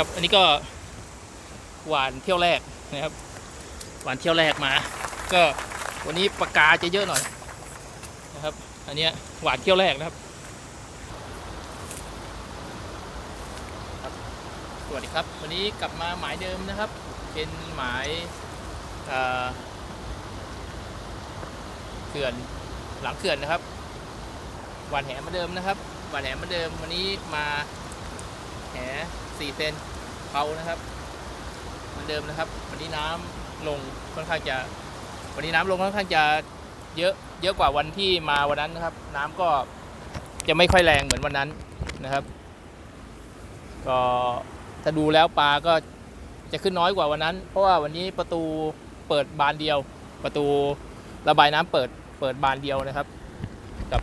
ครับ อันนี้ก็หวานเที่ยวแรกนะครับ หวานเที่ยวแรกมา ก็วันนี้ปากกาจะเยอะหน่อยนะครับ อันนี้หวานเที่ยวแรกนะครับ สวัสดีครับ วันนี้กลับมาหมายเดิมนะครับ เป็นหมายเขื่อนหลังเขื่อนนะครับหวานแหเหมาเดิมนะครับหวานแหเหมาเดิมวันนี้มาแห สี่เซนเผานะครับเหมือนเดิมนะครับ วันนี้น้ำลงค่อนข้างจะ วันนี้น้ำลงค่อนข้างจะเยอะเยอะกว่าวันที่มาวันนั้นนะครับ น้ำก็จะไม่ค่อยแรงเหมือนวันนั้นนะครับ ก็ถ้าดูแล้วปลาก็จะขึ้นน้อยกว่าวันนั้น เพราะว่าวันนี้ประตูเปิดบานเดียว ประตูระบายน้ำเปิดเปิดบานเดียวนะครับครับ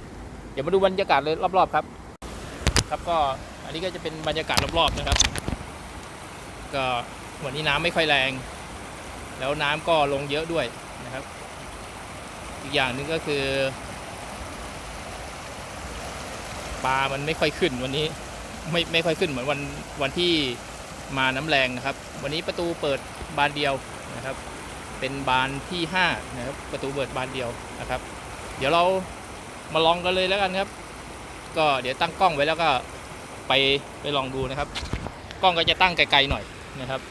เดี๋ยวมาดูบรรยากาศเลยรอบๆครับ ครับก็ อันนี้ก็จะเป็นบรรยากาศรอบๆนะครับ ก็วันนี้น้ำไม่ค่อยแรง แล้วน้ำก็ลงเยอะด้วยนะครับ อีกอย่างหนึ่งก็คือปลามันไม่ค่อยขึ้นวันนี้ไม่ไม่ค่อยขึ้นเหมือนวันวันที่มาน้ำแรงนะครับ วันนี้ประตูเปิดบานเดียวนะครับ เป็นบานที่5นะครับประตูเปิดบานเดียวนะครับ เดี๋ยวเรามาลองกันเลยแล้วกันครับ ก็เดี๋ยวตั้งกล้องไว้แล้วก็ ไปไปลองดูนะครับ กล้องก็จะตั้งไกลๆหน่อยนะครับ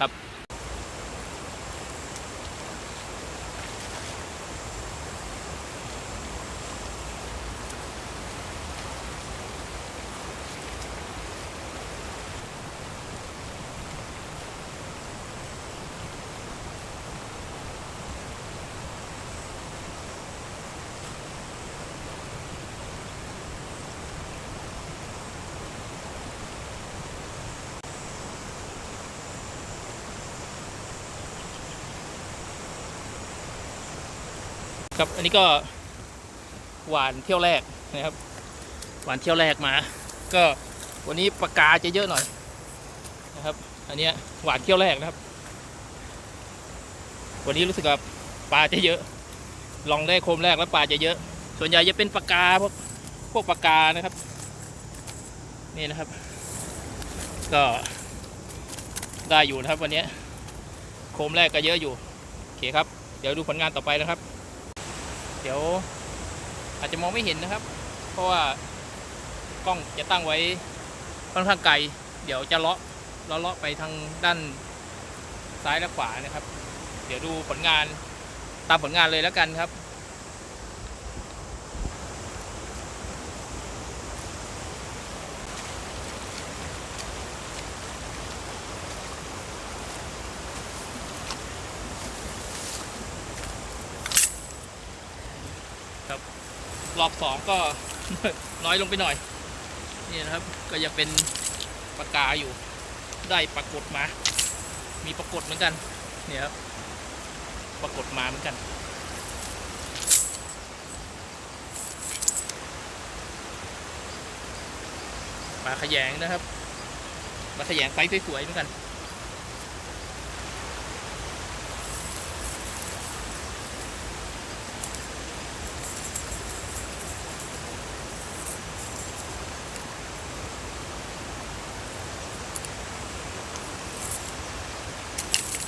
ครับ ครับ อันนี้ก็หวานเที่ยวแรกนะครับ หวานเที่ยวแรกมา ก็วันนี้ปลากาจะเยอะหน่อยนะครับ อันนี้หวานเที่ยวแรกนะครับ วันนี้รู้สึกว่าปลาจะเยอะ ลองได้โคมแรกแล้วปลาจะเยอะ ส่วนใหญ่จะเป็นปลากาพวกพวกปลากานะครับ นี่นะครับ ก็ได้อยู่นะครับวันนี้โคมแรกก็เยอะอยู่ โอเคครับ เดี๋ยวดูผลงานต่อไปนะครับ เดี๋ยวอาจจะมองไม่เห็นนะครับ เพราะว่ากล้องจะตั้งไว้ค่อนข้างไกล เดี๋ยวจะเลาะเลาะเลาะไปทางด้านซ้ายและขวานะครับ เดี๋ยวดูผลงานตามผลงานเลยแล้วกันครับ รอบสองก็น้อยลงไปหน่อย นี่นะครับก็ยังเป็นปากกาอยู่ได้ปรากฏมา มีปรากฏเหมือนกันเนี่ยครับปรากฏมาเหมือนกันปลาขยงนะครับปลาขยงไซส์สวยๆเหมือนกัน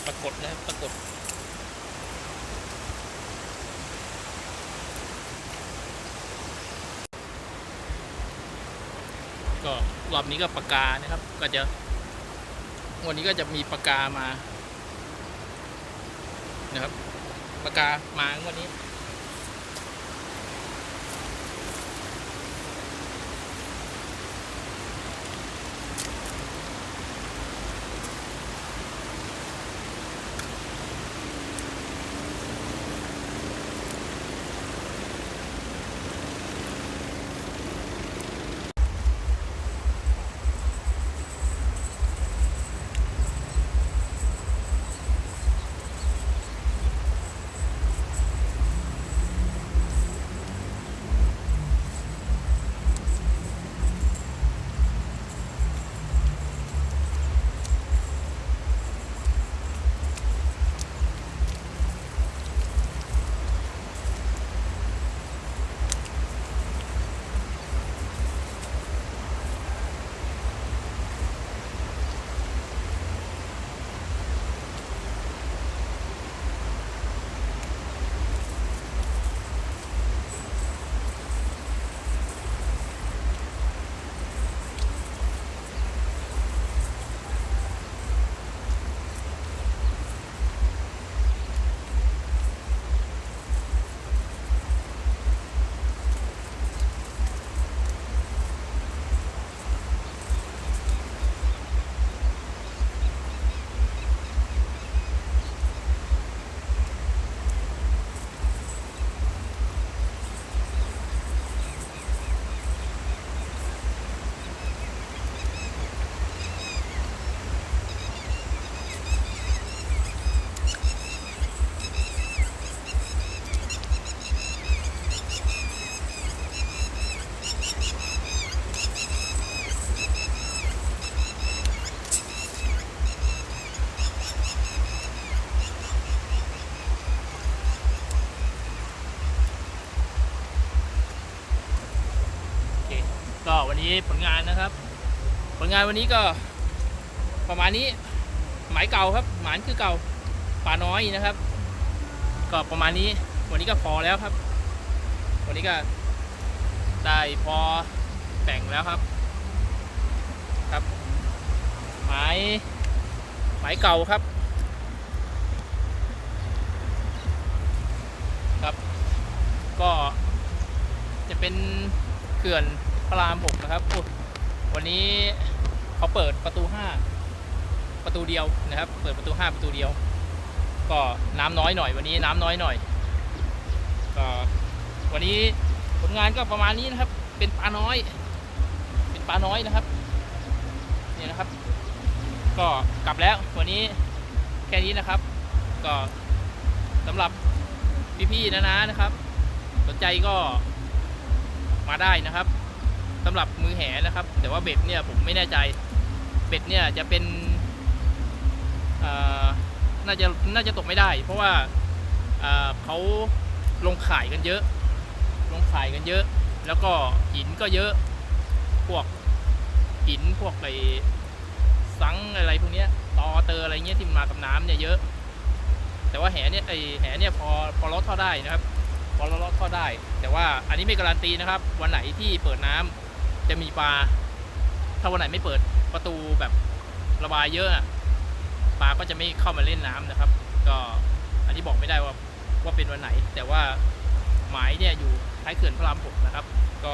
ปรากฏนะครับปรากฏก็รอบนี้ก็ปากกานะครับ ก็จะ วันนี้ก็จะมีปากกามา นะครับปากกามาวันนี้ ผลงานนะครับ ผลงานวันนี้ก็ประมาณนี้หมายเก่าครับ หมานคือเก่าปลาน้อยนะครับ ก็ประมาณนี้วันนี้ก็พอแล้วครับ วันนี้ก็ได้พอแบ่งแล้วครับครับหมายหมายเก่าครับ ครับ ก็จะเป็นเขื่อน พระรามหกนะครับวันนี้เขาเปิดประตูห้าประตูเดียวนะครับ เปิดประตูห้าประตูเดียว ก็น้ำน้อยหน่อย วันนี้น้ำน้อยหน่อยก็วันนี้ผลงานก็ประมาณนี้นะครับ เป็นปลาน้อย เป็นปลาน้อยนะครับนี่นะครับ ก็กลับแล้ววันนี้แค่นี้นะครับ ก็สำหรับพี่ๆนะนะนะครับ สนใจก็มาได้นะครับ สำหรับมือแหนะครับ แต่ว่าเบ็ดเนี่ยผมไม่แน่ใจ เบ็ดเนี่ยจะเป็นน่าจะน่าจะตกไม่ได้ เพราะว่าเอ่อเขาลงข่ายกันเยอะ ลงข่ายกันเยอะ แล้วก็หินก็เยอะพวกหินพวกไอ้สังอะไรพวกนี้ตอเตออะไรเงี้ยที่มากับน้ำเนี่ยเยอะ แต่ว่าแหเนี่ยไอแหเนี่ยพอพอลดท่อได้นะครับ พอลดท่อได้ แต่ว่าอันนี้ไม่การันตีนะครับ วันไหนที่เปิดน้ำ จะมีปลา ถ้าวันไหนไม่เปิดประตูแบบระบายเยอะปลาก็จะไม่เข้ามาเล่นน้ำนะครับ ก็อันนี้บอกไม่ได้ว่าว่าเป็นวันไหน แต่ว่าหมายเนี่ยอยู่ท้ายเขื่อนพระรามหกนะครับ ก็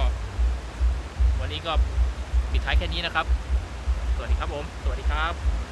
วันนี้ก็ปิดท้ายแค่นี้นะครับ สวัสดีครับผม สวัสดีครับ